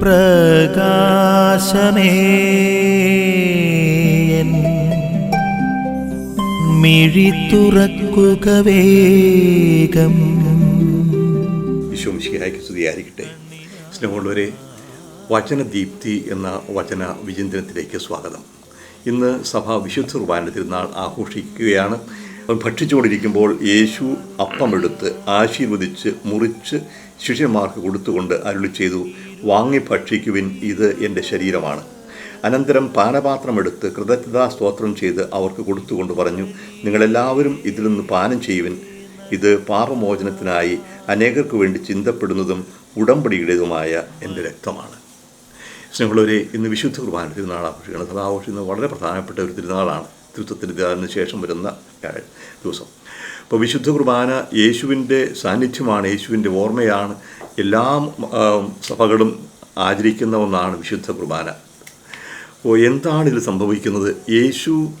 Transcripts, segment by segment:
പ്രകാശമേ. മിഴി തുറക്കുക വേഗം. സ്തുതിയായിരിക്കട്ടെ. സ്നേഹമുള്ളവരെ വചനദീപ്തി എന്ന വചന വിചിന്തനത്തിലേക്ക് സ്വാഗതം. ഇന്ന് സഭ വിശുദ്ധ കുർബാന തിരുനാൾ ആഘോഷിക്കുകയാണ്. ഭക്ഷിച്ചുകൊണ്ടിരിക്കുമ്പോൾ യേശു അപ്പമെടുത്ത് ആശീർവദിച്ച് മുറിച്ച് ശിഷ്യന്മാർക്ക് കൊടുത്തുകൊണ്ട് അരുളി ചെയ്തു വാങ്ങി ഭക്ഷിക്കുവിൻ ഇത് എന്റെ ശരീരമാണ്. അനന്തരം പാനപാത്രമെടുത്ത് കൃതജ്ഞതാ സ്തോത്രം ചെയ്ത് അവർക്ക് കൊടുത്തുകൊണ്ട് പറഞ്ഞു നിങ്ങളെല്ലാവരും ഇതിൽ നിന്ന് പാനം ചെയ്യുവിൻ. ഇത് പാപമോചനത്തിനായി അനേകർക്ക് വേണ്ടി ചിന്തപ്പെടുന്നതും ഉടമ്പടിയുടേതുമായ എന്റെ രക്തമാണ്. സ്നേഹമുള്ളവരെ ഇന്ന് വിശുദ്ധ കുർബാന തിരുനാൾ ആഘോഷിക്കണം അത് ആഘോഷിക്കുന്നത് വളരെ പ്രധാനപ്പെട്ട ഒരു തിരുനാളാണ്. തിരുത്തത്തിന്റെ ശേഷം വരുന്ന ദിവസം. അപ്പോൾ വിശുദ്ധ കുർബാന യേശുവിന്റെ സാന്നിധ്യമാണ് യേശുവിന്റെ ഓർമ്മയാണ്. എല്ലാ സഭകളും ആചരിക്കുന്ന ഒന്നാണ് വിശുദ്ധ കുർബാന. അപ്പോൾ എന്താണ് ഇതിൽ സംഭവിക്കുന്നത്? യേശു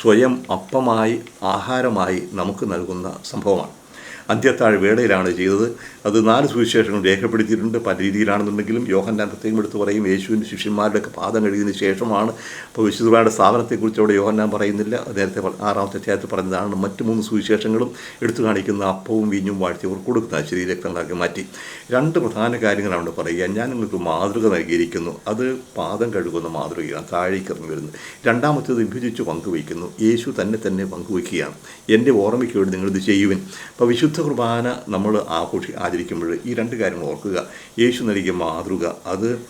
സ്വയം അപ്പമായി ആഹാരമായി നമുക്ക് നൽകുന്ന സംഭവമാണ്. അന്ത്യത്താഴ് വേളയിലാണ് ചെയ്തത്. അത് നാല് സുവിശേഷങ്ങൾ രേഖപ്പെടുത്തിയിട്ടുണ്ട്. പല രീതിയിലാണെന്നുണ്ടെങ്കിലും യോഹന്നാൻ പ്രത്യേകം എടുത്ത് പറയും യേശുവിന്റെ ശിഷ്യന്മാരുടെയൊക്കെ പാദം കഴിയുന്നതിന് ശേഷമാണ്. അപ്പോൾ വിശുദ്ധയുടെ സ്ഥാപനത്തെക്കുറിച്ച് അവിടെ യോഹന്നാൻ പറയുന്നില്ല. നേരത്തെ ആറാമത്തെ അധ്യായത്തിൽ പറഞ്ഞതാണ് മറ്റ് മൂന്ന് സുവിശേഷങ്ങളും എടുത്തു കാണിക്കുന്ന അപ്പവും വീഞ്ഞും വാഴ്ത്തി അവർ കൊടുക്കുന്ന ശരീരക്തങ്ങളാക്കി മാറ്റി. രണ്ട് പ്രധാന കാര്യങ്ങളാണ് അവിടെ പറയുക. ഞാൻ നിങ്ങൾക്ക് മാതൃക നൽകിയിരിക്കുന്നു. അത് പാദം കഴുകുന്ന മാതൃകയാണ് താഴേക്ക് ഇറങ്ങി വരുന്നത് രണ്ടാമത്തേത് വിഭജിച്ച് പങ്കുവയ്ക്കുന്നു. യേശു തന്നെ തന്നെ പങ്കുവയ്ക്കുകയാണ്. എന്റെ ഓർമ്മയ്ക്ക് വേണ്ടി നിങ്ങളിത് ചെയ്യുവിൻ. അപ്പോൾ വിശുദ്ധ കുർബാന നമ്മൾ ആഘോഷി ആചരിക്കുമ്പോൾ ഈ രണ്ട് കാര്യങ്ങൾ ഓർക്കുക. യേശു നൽകിയ മാതൃക അത്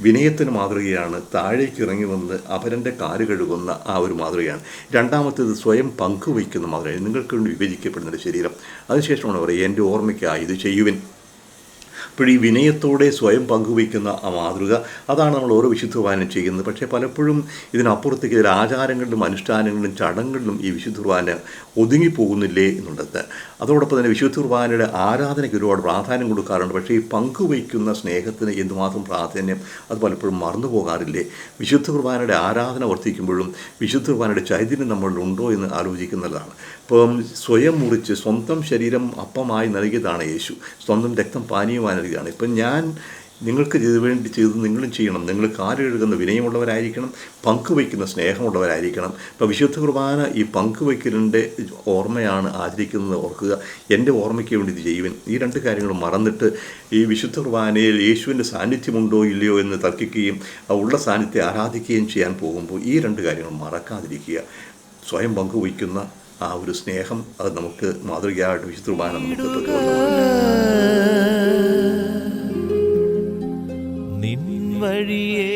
വിനയത്തിന് മാതൃകയാണ്. താഴേക്ക് ഇറങ്ങി വന്ന് അവരന്റെ കാൽ കഴുകുന്ന ആ ഒരു മാതൃകയാണ്. രണ്ടാമത്തേത് സ്വയം പങ്കുവയ്ക്കുന്ന മാതൃകയാണ്. നിങ്ങൾക്ക് വേണ്ടി വിഭജിക്കപ്പെടുന്ന ശരീരം. അതിനുശേഷമാണ് പറയുക എന്റെ ഓർമ്മയ്ക്കായി ഇത് ചെയ്യുവിൻ. അപ്പോൾ വിനയത്തോടെ സ്വയം പങ്കുവയ്ക്കുന്ന ആ മാതൃക. അതാണ് നമ്മൾ ഓരോ വിശുദ്ധ ചെയ്യുന്നത്. പക്ഷേ പലപ്പോഴും ഇതിനപ്പുറത്തേക്ക് ഇതിൽ ആചാരങ്ങളിലും അനുഷ്ഠാനങ്ങളിലും ചടങ്ങുകളിലും ഈ വിശുദ്ധ കുർബാന ഒതുങ്ങിപ്പോകുന്നില്ലേ എന്നുള്ളത്. അതോടൊപ്പം തന്നെ വിശുദ്ധ കുർബാനയുടെ ആരാധനയ്ക്ക് ഒരുപാട് പ്രാധാന്യം കൊടുക്കാറുണ്ട്. പക്ഷേ ഈ പങ്കുവയ്ക്കുന്ന സ്നേഹത്തിന് എന്തുമാത്രം പ്രാധാന്യം അത് പലപ്പോഴും മറന്നു പോകാറില്ലേ? വിശുദ്ധ കുർബാനയുടെ ആരാധന വർദ്ധിക്കുമ്പോഴും വിശുദ്ധ കുർബാനയുടെ ചൈതന്യം നമ്മളിലുണ്ടോ എന്ന് ആലോചിക്കുന്നതാണ്. ഇപ്പം സ്വയം മുറിച്ച് സ്വന്തം ശരീരം അപ്പമായി നൽകിയതാണ് യേശു. സ്വന്തം രക്തം പാനീയമായി നൽകിയതാണ് ഇപ്പം ഞാൻ നിങ്ങൾക്ക് വേണ്ടി ചെയ്ത് നിങ്ങളും ചെയ്യണം. നിങ്ങൾ കാൽ കഴുകുന്ന വിനയമുള്ളവരായിരിക്കണം പങ്കുവയ്ക്കുന്ന സ്നേഹമുള്ളവരായിരിക്കണം. ഇപ്പോൾ വിശുദ്ധ കുർബാന ഈ പങ്കുവയ്ക്കലിന്റെ ഓർമ്മയാണ് ആചരിക്കുന്നത് ഓർക്കുക. എന്റെ ഓർമ്മയ്ക്ക് വേണ്ടി ഇത് ചെയ്യുവൻ. ഈ രണ്ട് കാര്യങ്ങൾ മറന്നിട്ട് ഈ വിശുദ്ധ കുർബാനയിൽ യേശുവിന്റെ സാന്നിധ്യമുണ്ടോ ഇല്ലയോ എന്ന് തർക്കിക്കുകയും ഉള്ള സാന്നിധ്യം ആരാധിക്കുകയും ചെയ്യാൻ പോകുമ്പോൾ ഈ രണ്ട് കാര്യങ്ങൾ മറക്കാതിരിക്കുക. സ്വയം പങ്കുവയ്ക്കുന്ന ആ ഒരു സ്നേഹം അത് നമുക്ക് മാതൃകയായിട്ട് വിശുദ്ധ കുർബാന നമുക്ക് வழியே